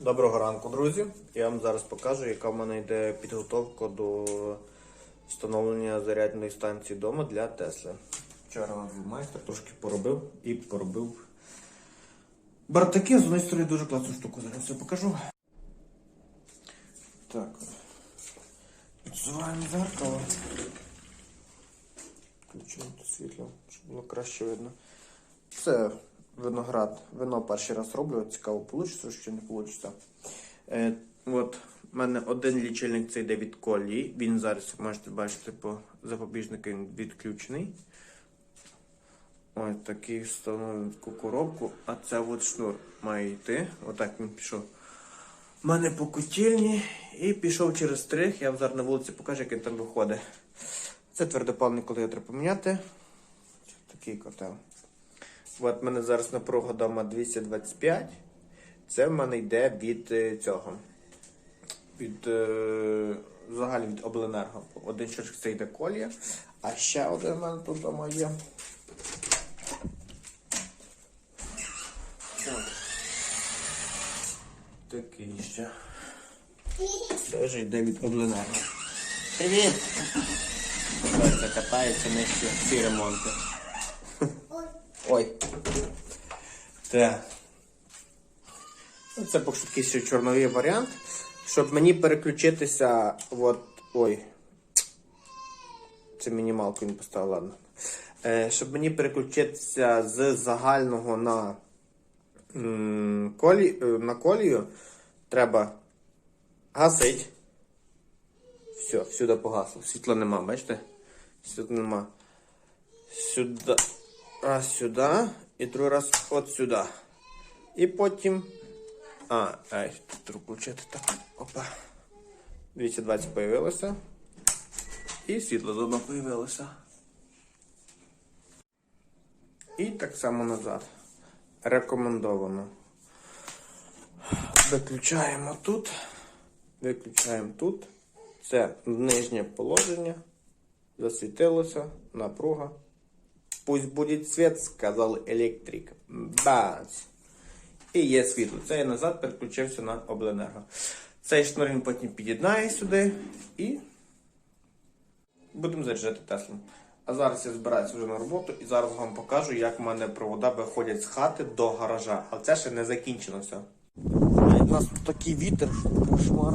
Доброго ранку, друзі. Я вам зараз покажу, яка в мене йде підготовка до встановлення зарядної станції вдома для Тесли. Вчора був майстер, трошки поробив і поробив бартаки. З однієї дуже класну штуку. Зараз все покажу. Так. Підсуваємо зеркало. Включимо тут світло, щоб було краще видно. Це виноград. Вино перший раз роблю. Цікаво, вийде, що не вийде. Е, от, у мене один лічильник це йде від колії. Він зараз, як можете бачити, по запобіжнику відключений. Ось такий встановлений таку коробку, а це от шнур має йти. Отак він пішов. У мене по котельні і пішов через стрих. Я вам зараз на вулиці покажу, як він там виходить. Це твердопаливний, коли треба поміняти. Такий котел. От мене зараз напруга дома 225. Це в мене йде від е, цього. Від е, взагалі від обленерго. Один щочок це йде колія, а ще один в мене тут вдома є. Такий ще. Теж йде від обленерго. Привіт! Це катається нижче всі ремонти. Ой. Так. Ну, Це поки такий ще чорновий варіант. Щоб мені переключитися. От. Ой. Це мінімалку він поставив, ладно. Е, щоб мені переключитися з загального на, колі, е, на колію, треба гасити. Все, всюди погасло. Світла нема, бачите? Світла нема. Сюди. Раз сюди. І другий раз от сюди. І потім. А, ай, тут включити так. Опа. 220 появилося. І світло заодно появилося. І так само назад. Рекомендовано. Виключаємо тут. Виключаємо тут. Це нижнє положення. Засвітилося. Напруга. Пусть буде світ, сказав електрик. Бац! І є світло. Це я назад переключився на обленерго. Цей шнур він потім під'єднає сюди і будемо заряджати Теслу. А зараз я збираюся вже на роботу і зараз вам покажу, як в мене провода виходять з хати до гаража. Але це ще не закінчено все. У нас тут такий вітер, що кошмар.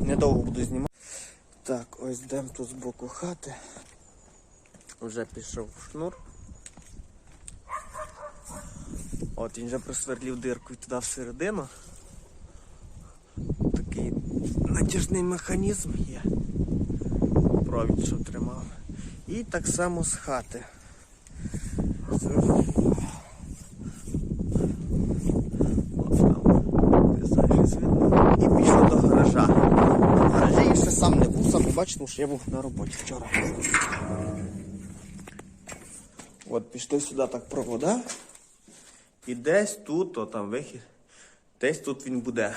Недовго буду знімати. Так, ось йдемо тут з боку хати. Вже пішов шнур. От він вже просверлів дирку туди всередину. Такий натяжний механізм є. Провід, що тримав. І так само з хати. І пішов до гаража. В гаражі я ще сам не був, сам не бачив, тому що я був на роботі вчора. От пішли сюди так провода. І десь тут, о там вихід, десь тут він буде.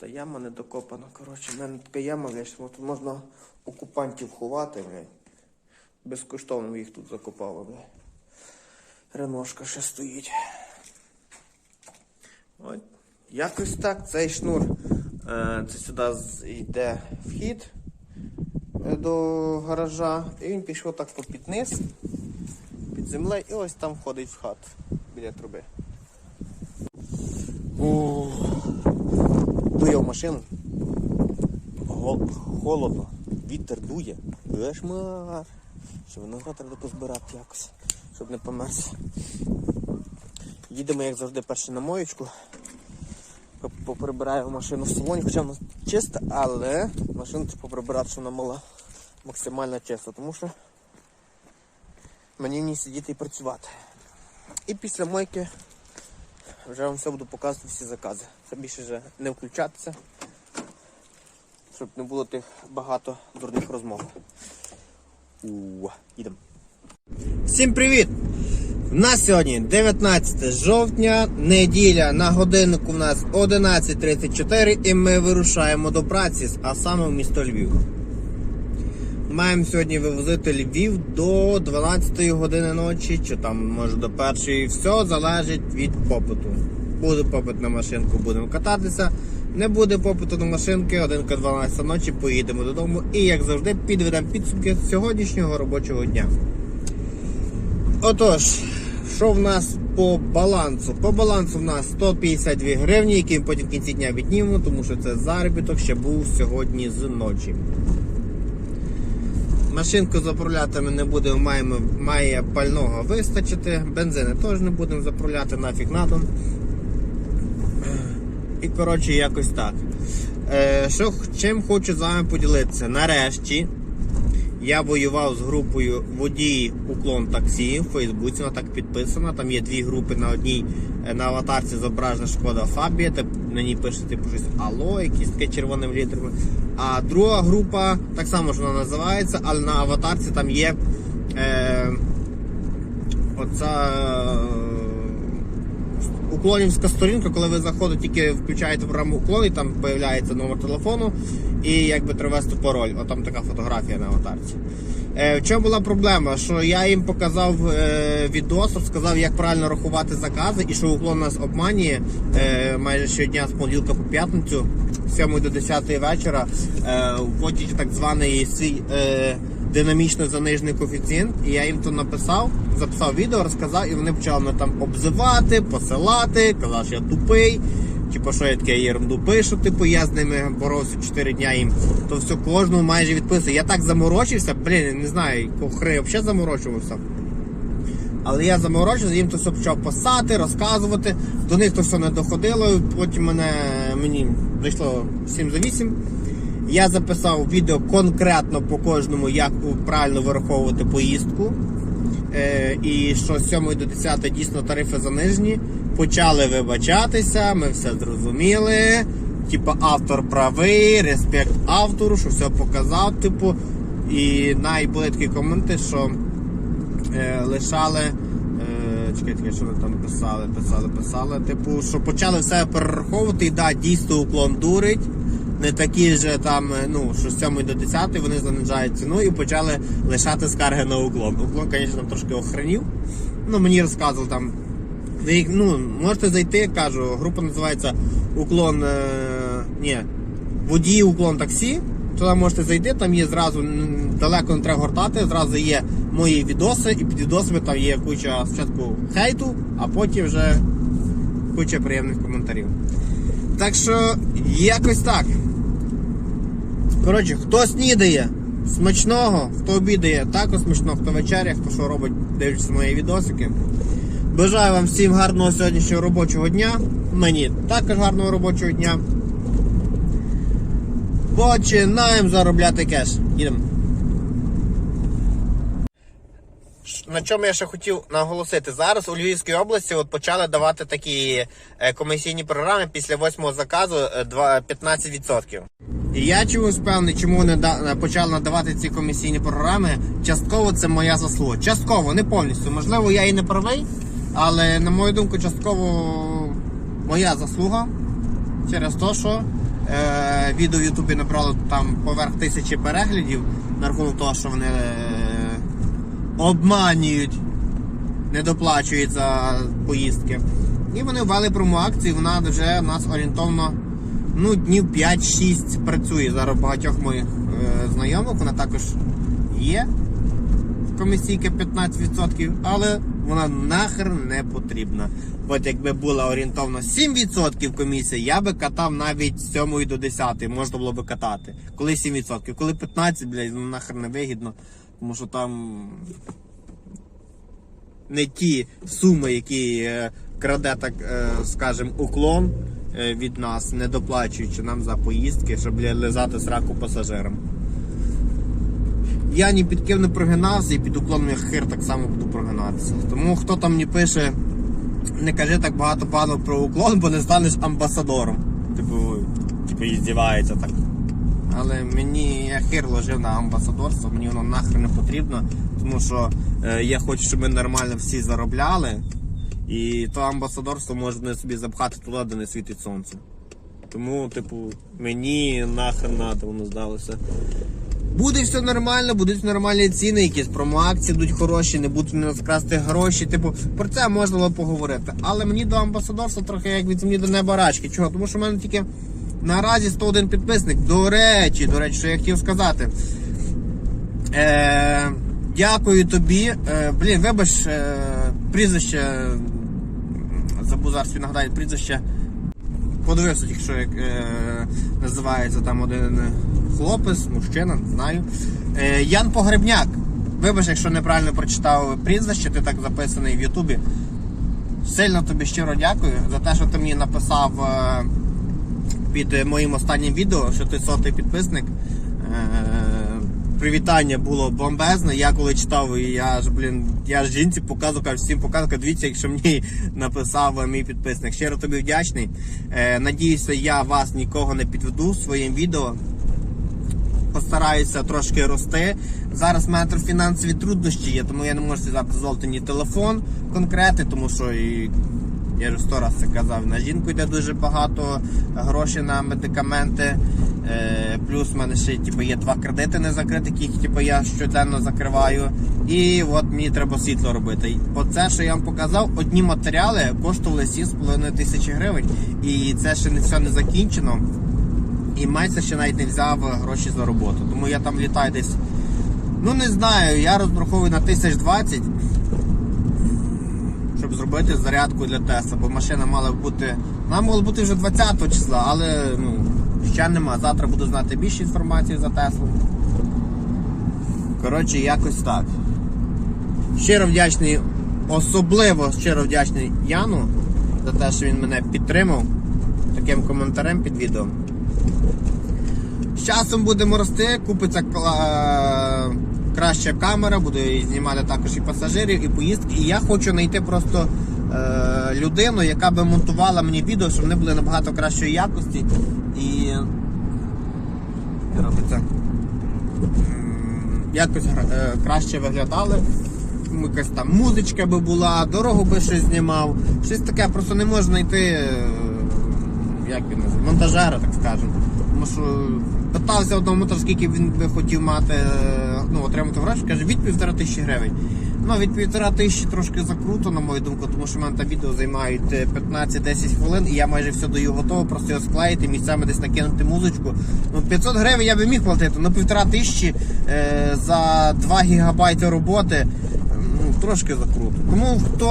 Та яма не докопана, коротше, в мене така яма, тут можна окупантів ховати, блядь. Безкоштовно їх тут закопали, блядь. Реношка ще стоїть. От. Якось так, цей шнур. Е, це сюди йде вхід до гаража. І він пішов так попід низ, під землею, і ось там входить в хату біля труби. Дує в машину. Холодно, вітер дує. Кошмар. Що виноград треба позбирати якось, щоб не померз. Їдемо, як завжди, перше на моєчку. Поприбираю машину в салоні, хоча вона чиста, але машину треба поприбирати, щоб вона була максимально чиста, тому що мені в сидіти і працювати. І після мойки вже вам все буду показувати всі закази. Це більше вже не включатися, щоб не було тих багато дурних розмов. Їдемо. Всім привіт! У нас сьогодні 19 жовтня, неділя, на годиннику в нас 11.34 і ми вирушаємо до праці, а саме в місто Львів. Маємо сьогодні вивозити Львів до 12 години ночі, чи там може до першої. Все залежить від попиту. Буде попит на машинку, будемо кататися. Не буде попиту на машинки, 1К12 ночі поїдемо додому і, як завжди, підведемо підсумки сьогоднішнього робочого дня. Отож, що в нас по балансу? По балансу в нас 152 гривні, які ми потім в кінці дня віднімемо, тому що це заробіток ще був сьогодні з ночі. Машинку заправляти ми не будемо, маємо, має пального вистачити, бензини теж не будемо заправляти, нафіг надо. І коротше, якось так. Е, що, чим хочу з вами поділитися? Нарешті я воював з групою водії уклон таксі в Фейсбуці, вона так підписана. Там є дві групи на одній е, на аватарці зображена шкода Фабія, та на ній пише типу щось Алло, якісь таке червоними літерами. А друга група, так само ж вона називається, але на аватарці там є е, оця. е, Уклонівська сторінка, коли ви заходите, тільки включаєте програму уклон, і там з'являється номер телефону і якби треба ввести пароль. От там така фотографія на аватарці. Е, в чому була проблема? Що я їм показав е, відос, розказав, як правильно рахувати закази, і що уклон нас обманює е, майже щодня з понеділка по п'ятницю, з 7 до 10 вечора, е, вводять так званий свій е, динамічно занижений коефіцієнт. І я їм то написав, записав відео, розказав, і вони почали мене там обзивати, посилати, казав, що я тупий. Типу, що я таке ерунду пишу, типу, я з ними боровся 4 дня їм. То все кожному майже відписую. Я так заморочився, блін, не знаю, кохри взагалі заморочувався. Але я заморочився, їм то все почав писати, розказувати. До них то все не доходило. Потім мене мені прийшло 7 за 8. Я записав відео конкретно по кожному, як правильно вираховувати поїздку. Е, і що з 7 до 10 дійсно тарифи занижені. Почали вибачатися, ми все зрозуміли. Типа автор правий, респект автору, що все показав. Типу, і навіть такі коменти, що е, лишали. Е, чекайте, що вони там писали, писали, писали. Типу, що почали все перераховувати, і да, дійсно уклон дурить. Не такі ж там, е, ну, що з 7 до 10 вони занижають ціну і почали лишати скарги на уклон. Уклон, звісно, трошки охренів. Ну, мені розказували там. Ви ну, можете зайти, кажу, група називається Уклон. Е, ні, водії уклон таксі. Туди можете зайти, там є зразу далеко не треба гортати, зразу є мої відоси, і під відосами там є куча спочатку хейту, а потім вже куча приємних коментарів. Так що якось так. Коротше, хто снідає смачного, хто обідає, також смачного, хто вечеря, хто що робить, дивлячись мої відосики. Бажаю вам всім гарного сьогоднішнього робочого дня. Мені також гарного робочого дня. Починаємо заробляти кеш. Їдемо. На чому я ще хотів наголосити? Зараз у Львівській області от почали давати такі е, комісійні програми після восьмого заказу е, 15%. І я чомусь певний, чому вони почали надавати ці комісійні програми. Частково це моя заслуга. Частково, не повністю. Можливо, я і не правий, але на мою думку, частково моя заслуга через те, що е, відео в Ютубі набрало там поверх тисячі переглядів на рахунок того, що вони е, обманюють, не доплачують за поїздки. І вони ввели промоакцію, вона вже у нас орієнтовно ну, днів 5-6 працює. Зараз багатьох моїх е, знайомих вона також є. Комісійка 15%, але вона нахер не потрібна. От якби була орієнтовно 7% комісія, я би катав навіть з 7 до 10, можна було би катати. Коли 7%, коли 15, блядь, ну нахер не вигідно, тому що там не ті суми, які е, краде, так е, уклон е, від нас, не доплачуючи нам за поїздки, щоб лизати сраку пасажирам. Я ні під ким не прогинався і під уклоном я хер так само буду прогинатися. Тому хто там мені пише, не кажи так багато пану про уклон, бо не станеш амбасадором. Типу, типу, і здівається так. Але мені я хер ложив на амбасадорство, мені воно нахрен не потрібно, тому що е, я хочу, щоб ми нормально всі заробляли. І то амбасадорство можна собі запхати туди, де не світить сонце. Тому, типу, мені нахрен надо, воно здалося. Буде все нормально, будуть нормальні ціни, якісь промоакції будуть хороші, не будуть не красти гроші. Типу, про це можна було поговорити. Але мені до амбасадорства трохи як від землі до неба рачки. Чого? Тому що в мене тільки наразі 101 підписник. До речі, до речі, що я хотів сказати. Е, дякую тобі. Е, блін, вибач, е, прізвище. Забув зараз нагадаю прізвище. Подивився тільки що як е, називається там один хлопець, мужчина, не знаю. Е, Ян Погребняк. Вибач, якщо неправильно прочитав прізвище, ти так записаний в Ютубі. Сильно тобі щиро дякую за те, що ти мені написав е, під моїм останнім відео, що ти сотий підписник. Е, Привітання було бомбезне. Я коли читав, я ж, блін, я ж жінці показував, кажу, всім показував, дивіться, якщо мені написав е, мій підписник. Щиро тобі вдячний. Е, надіюся, я вас нікого не підведу своїм відео. Постараюся трошки рости. Зараз в мене фінансові труднощі є, тому я не можу зараз дозволити ні телефон конкретний, тому що і я вже сто раз це казав, на жінку йде дуже багато грошей на медикаменти. Е, плюс в мене ще типу, є два кредити не закриті, які типу, я щоденно закриваю. І от мені треба світло робити. Оце, що я вам показав, одні матеріали коштували 7,5 тисячі гривень. І це ще все не закінчено. І майстер ще навіть не взяв гроші за роботу. Тому я там літаю десь. Ну не знаю, я розраховую на 1020 щоб зробити зарядку для Тесла, бо машина мала бути. Вона мала бути вже 20 числа, але ну, ще нема. Завтра буду знати більше інформації за Теслу. Коротше, якось так. Щиро вдячний, особливо щиро вдячний Яну за те, що він мене підтримав таким коментарем під відео. З часом будемо рости, купиться краща камера, буду знімати також і пасажирів, і поїздки. І я хочу знайти просто е, людину, яка би монтувала мені відео, щоб вони були набагато кращої якості. І робиться. Якось е, краще виглядали. Якась там музичка би була, дорогу би щось знімав. Щось таке, просто не можна знайти. е, Як він називає? Монтажера, так скажемо. Тому що питався одного скільки він би хотів мати, е, ну, отримати гроші, каже, від півтора тисячі гривень. Ну, від півтора тисячі трошки закруто, на мою думку, тому що в мене там відео займають е, 15-10 хвилин, і я майже все даю готово, просто його склеїти, місцями десь накинути музичку. Ну, 500 гривень я би міг платити, ну півтора тисячі е, за 2 гігабайти роботи. Ну, трошки закруто. Тому хто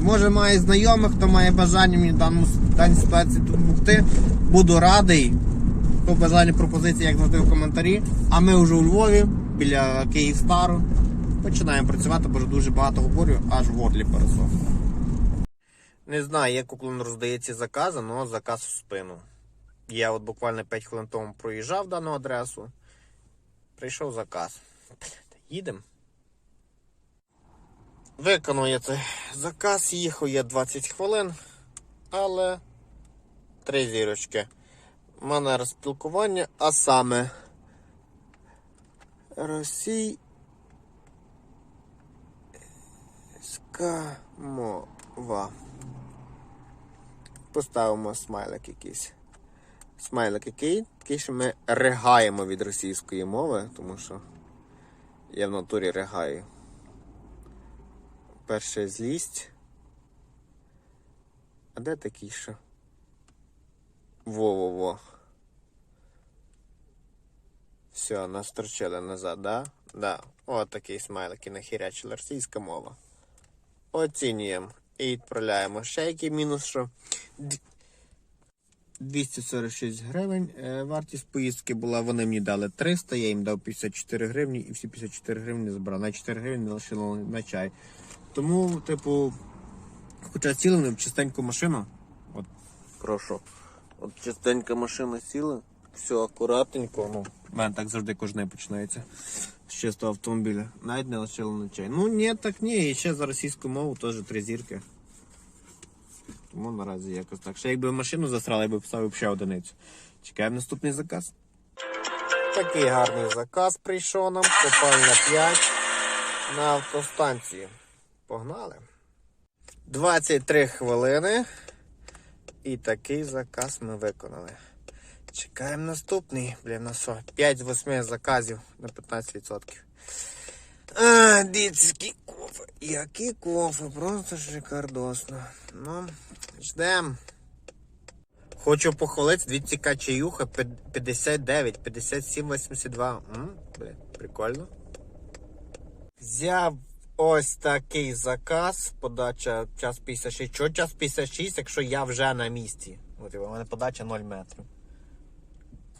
е, може має знайомих, хто має бажання мені в даному даній ситуації допомогти, буду радий. По бажанню пропозиції, як завжди в коментарі. А ми вже у Львові біля Київстару. Починаємо працювати, бо дуже багато говорю, аж в горлі пересох. Не знаю, як уклон роздає ці закази, але заказ в спину. Я от буквально 5 хвилин тому проїжджав дану адресу. Прийшов заказ. Їдемо. Виконав я цей заказ, їхав я 20 хвилин, але три зірочки. Манера спілкування, а саме російська мова. Поставимо смайлик якийсь. Смайлик який, такий, що ми регаємо від російської мови, тому що я в натурі ригаю. Перша злість. А де такий що? Во-во-во. Все, нас торчили назад, да? Да. От такий смайлик і нахірячила російська мова. Оцінюємо і відправляємо. Ще який мінус, що 246 гривень. Е, Вартість поїздки була, вони мені дали 300, я їм дав 54 гривні і всі 54 гривні забрав. На 4 гривні лишило на чай. Тому, типу, хоча сіли в чистеньку машину. От, прошу. От чистенька машина сіла, все акуратненько. Ну, мене так завжди кожен день починається з чистого автомобіля. Навіть не лишило на чай. Ну ні, так ні. І ще за російську мову теж три зірки. Тому наразі якось так. Ще якби машину засрали, я би поставив ще одиницю. Чекаємо наступний заказ. Такий гарний заказ прийшов нам. Копальня 5 на автостанції. Погнали. 23 хвилини. І такий заказ ми виконали. Чекаємо наступний. Блін, на що? 5 з 8 заказів на 15%. А, дивіться, який кофе. Який кофе, просто шикардосно. Ну, ждем. Хочу похвалити, дивіться, яка чаюха 59, 57, 82. М, блін, прикольно. Взяв ось такий заказ. Подача час 56. Чого час 56, якщо я вже на місці? От у мене подача 0 метрів.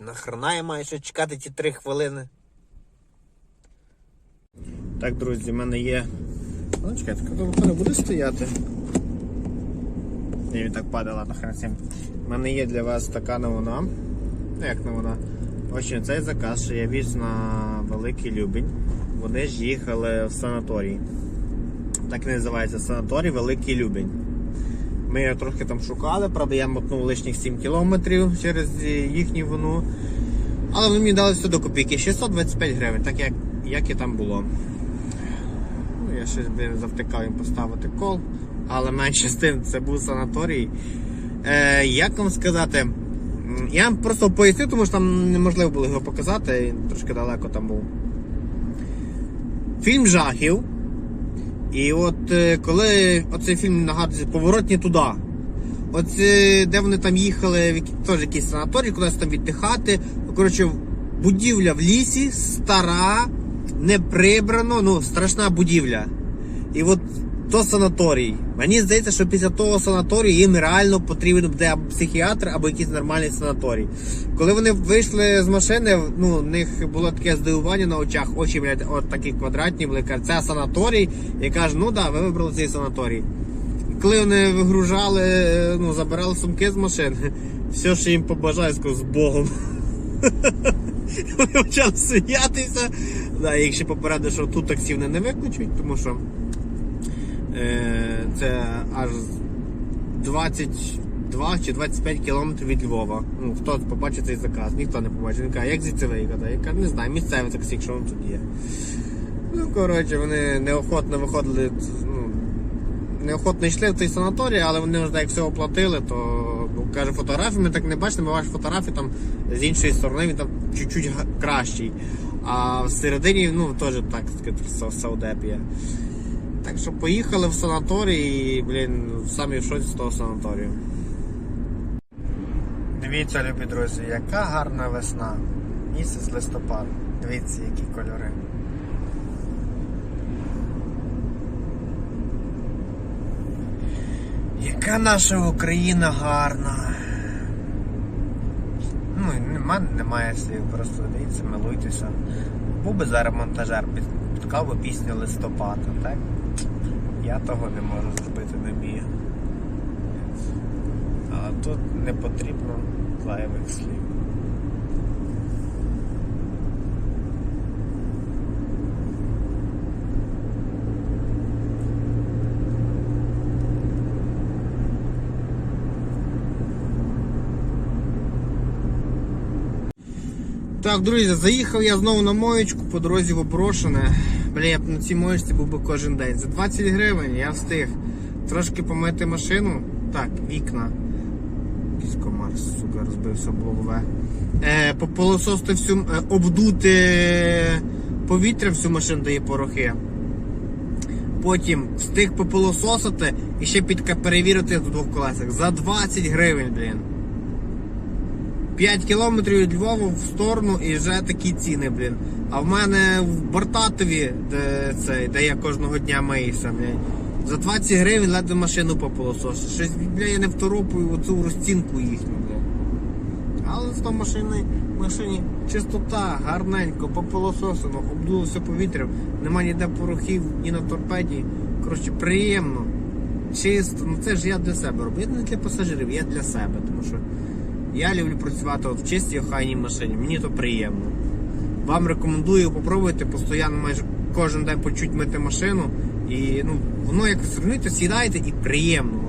Нахрена я маю ще чекати ті 3 хвилини. Так, друзі, в мене є. Ну, чекайте, коли буде стояти. Він так хрен з цим. У мене є для вас така новина. Ну, як новина? Ось цей заказ, що я віз на Великий Любень. Вони ж їхали в санаторій. Так і називається санаторій Великий Любень. Ми його трохи там шукали, правда, я мотнув лишніх 7 кілометрів через їхню вину. Але вони мені дали все до копійки 625 гривень, так як, як і там було. Ну, я щось блін, завтикав їм поставити кол, але менше з тим це був санаторій. Е, як вам сказати? Я вам просто поясню, тому що там неможливо було його показати, він трошки далеко там був. Фільм жахів. І от е, коли оцей фільм нагадується поворотні туди. От е, де вони там їхали, теж якийсь санаторій, кудись там віддихати. Коротше, будівля в лісі, стара, не прибрано, ну, страшна будівля. І от то санаторій. Мені здається, що після того санаторію їм реально потрібен буде або психіатр, або якийсь нормальний санаторій. Коли вони вийшли з машини, ну, в них було таке здивування на очах, очі, блядь, от такі квадратні були. Кажуть, це санаторій. Я кажу, ну да, ви вибрали цей санаторій. Коли вони вигружали, ну, забирали сумки з машини, все, що їм побажаю, скажу, з Богом. Вони почали сміятися. Да, їх ще попередив, що тут таксі вони не викличуть, тому що це аж 22 чи 25 кілометрів від Львова. Ну, хто побачить цей заказ, ніхто не побачить. Він каже, як звідси виїхати? Я кажу, не знаю, місцеве таксі, якщо воно тут є. Ну, коротше, вони неохотно виходили, ну, неохотно йшли в цей санаторій, але вони вже як все оплатили, то ну, каже, фотографії ми так не бачимо, ваші фотографії там з іншої сторони він там чуть-чуть кращий. А всередині, ну, теж так Саудепія. Так що поїхали в санаторій і, блін, самі в шоці з того санаторію. Дивіться, любі друзі, яка гарна весна. Місяць листопад. Дивіться, які кольори. Яка наша Україна гарна. Ну, нема, немає слів, просто дивіться, милуйтеся. Був би зараз монтажер, під, підкав би пісню листопада, так? Я того не можу зробити, не вмію. А тут не потрібно зайвих слів. Так, друзі, заїхав я знову на моєчку по дорозі в Оброшене. Бля, я б на цій моєчці був би кожен день. За 20 гривень я встиг трошки помити машину. Так, вікна. Якийсь комар, сука, розбився об. Е, пополосости всю, е, обдути повітря всю машину дає порохи. Потім встиг попилососити і ще підка перевірити в двох колесах. За 20 гривень, блін. 5 кілометрів від Львова в сторону і вже такі ціни, блін. А в мене в Бартатові, де, це, де я кожного дня миюся, блін. За 20 гривень ледве машину попилосошу. Щось, бля, я не второпую оцю розцінку їхню, блін. Але з того машини, машині чистота, гарненько, попилососено, обдулося повітрям, нема ніде порохів, ні на торпеді. Коротше, приємно, чисто. Ну це ж я для себе роблю. Я не для пасажирів, я для себе, тому що я люблю працювати от в чистій охайній машині. Мені то приємно. Вам рекомендую попробуйте постійно майже кожен день по чуть мити машину. І ну, воно як зрозумієте, сідаєте і приємно.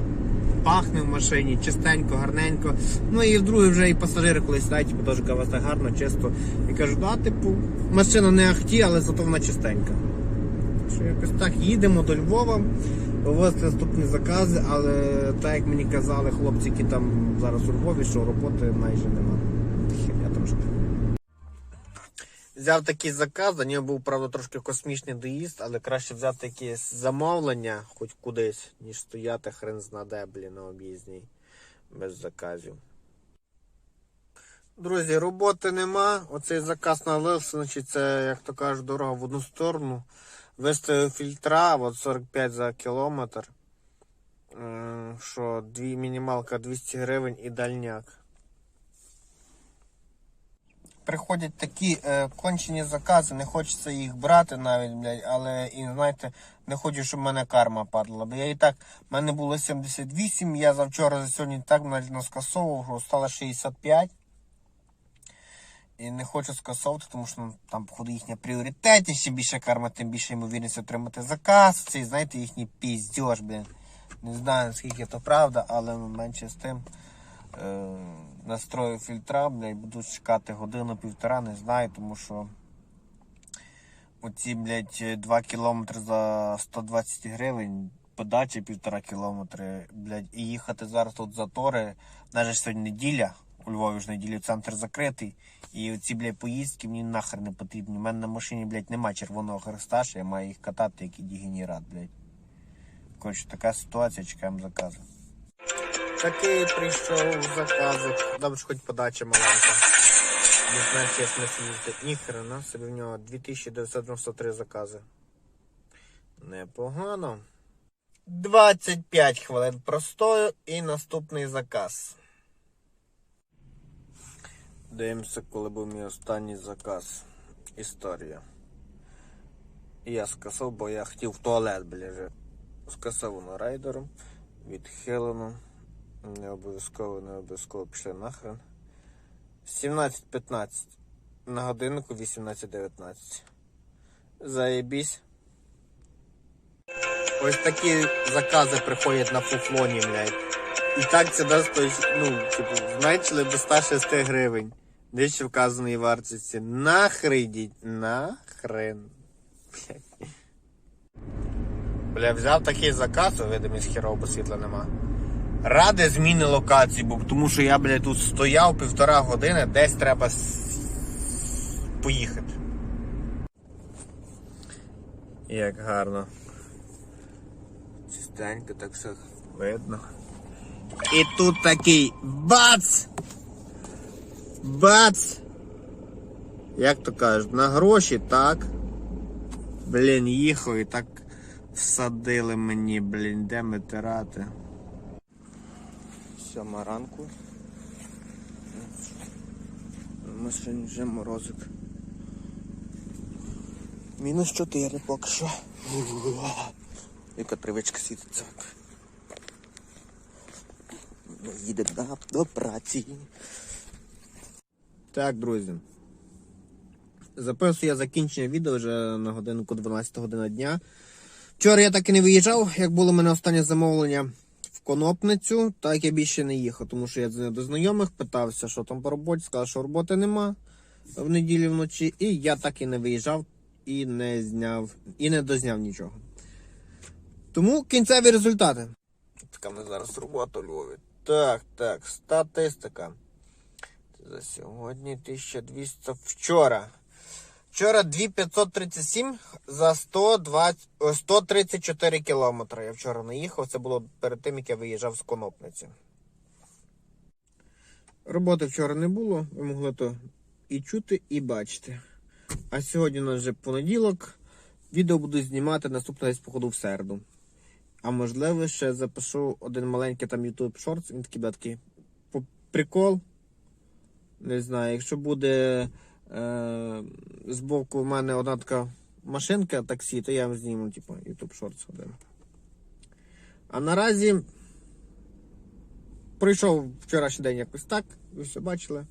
Пахне в машині, чистенько, гарненько. Ну і вдруге вже і пасажири, коли сідають, типу, теж вас так гарно, чисто. І кажуть, да, типу, машина не ахті, але зато вона чистенька. Що якось так їдемо до Львова, вивозити наступні закази, але так як мені казали хлопці, які там зараз у Львові, що роботи майже нема. херня трошки. Взяв такий заказ, за нього був, правда, трошки космічний доїзд, але краще взяти якесь замовлення хоч кудись, ніж стояти хрен знаде, блін, на об'їзній без заказів. Друзі, роботи нема. Оцей заказ налився, значить це, як то кажуть, дорога в одну сторону. Виставив фільтра, от 45 за кілометр. Що, дві мінімалка 200 гривень і дальняк. Приходять такі е, кончені закази, не хочеться їх брати навіть, блядь, але і знаєте, не хочу, щоб в мене карма падала. Бо я і так, в мене було 78, я завчора за сьогодні так навіть скасовував, що стало 65. І не хочу скасовувати, тому що ну, там, походу, їхня пріоритетність, чим більше карма, тим більше ймовірність отримати заказ. Цей, знаєте, їхній піздьош, блін. Не знаю, наскільки це правда, але ну, менше з тим. Е, настрою фільтра, блядь, буду чекати годину-півтора, не знаю, тому що оці, блядь, 2 кілометри за 120 гривень, подача півтора кілометри, блядь, і їхати зараз тут затори, навіть сьогодні неділя, у Львові ж неділю центр закритий, і оці, блядь, поїздки мені нахер не потрібні. У мене на машині, блядь, нема червоного хреста, що я маю їх катати, як і дегенерат, блядь. Коротше, така ситуація, чекаємо заказу. Такий прийшов заказик. Добре, хоч подача маленька. Не знаю, чи є смисл їздити. Ніхрена, собі в нього 2993 закази. Непогано. 25 хвилин простою і наступний заказ. Дивимося, коли був мій останній заказ. Історія. Я скасав, бо я хотів в туалет, бляже. Скасовано райдером, відхилено. Не обов'язково, не обов'язково пішли нахрен. 17.15. На годиннику 18.19. Заєбісь. Ось такі закази приходять на фуфлоні, блядь. І так це дасть, ну, типу, зменшили до 106 гривень. Нижче вказаної вартості. Нахрен йдіть. Нахрен. Бля, взяв такий заказ, у видимість хірово, світла нема. Ради зміни локації, бо тому що я, блядь, тут стояв півтора години, десь треба поїхати. Як гарно. Чистенько так все видно. І тут такий бац! Бац! Як то кажуть, на гроші, так? Блін, їхав і так всадили мені, блін, де витирати. Сьома ранку. В машині вже морозик. Мінус 4 поки що. Яка тривичка світиться. Ну, Їде до, до праці. Так, друзі. Записую я закінчення відео вже на годинку 12 година дня. Вчора я так і не виїжджав, як було в мене останнє замовлення в Конопницю, так я більше не їхав, тому що я до знайомих, питався, що там по роботі, сказав, що роботи нема в неділю вночі, і я так і не виїжджав і не зняв, і не дозняв нічого. Тому кінцеві результати. Така ми зараз робота Львові. Так, так, статистика. За сьогодні 1200 вчора. Вчора 2537 за 120, 134 кілометри. Я вчора наїхав. Це було перед тим, як я виїжджав з Конопниці. Роботи вчора не було. Ви могли то і чути, і бачити. А сьогодні у нас вже понеділок. Відео буду знімати наступного десь походу в середу. А можливо, ще запишу один маленький там YouTube Shorts, він такий, да, такий прикол. Не знаю, якщо буде е, збоку в мене одна така машинка таксі, то я вам зніму, типу, YouTube Shorts один. А наразі пройшов вчорашній день якось так, ви все бачили.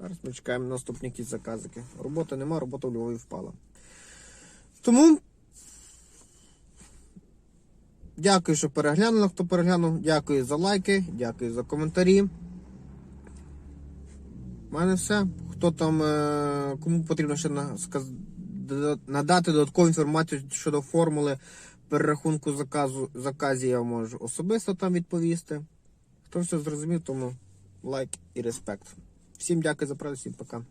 Зараз ми чекаємо на наступні якісь заказики. Роботи нема, робота в Львові впала. Тому дякую, що переглянули, хто переглянув. Дякую за лайки, дякую за коментарі. У мене все. Хто там, е, кому потрібно ще надати додаткову інформацію щодо формули перерахунку заказу, заказів, я можу особисто там відповісти. Хто все зрозумів, тому лайк і респект. Всім дякую за працю, всім пока.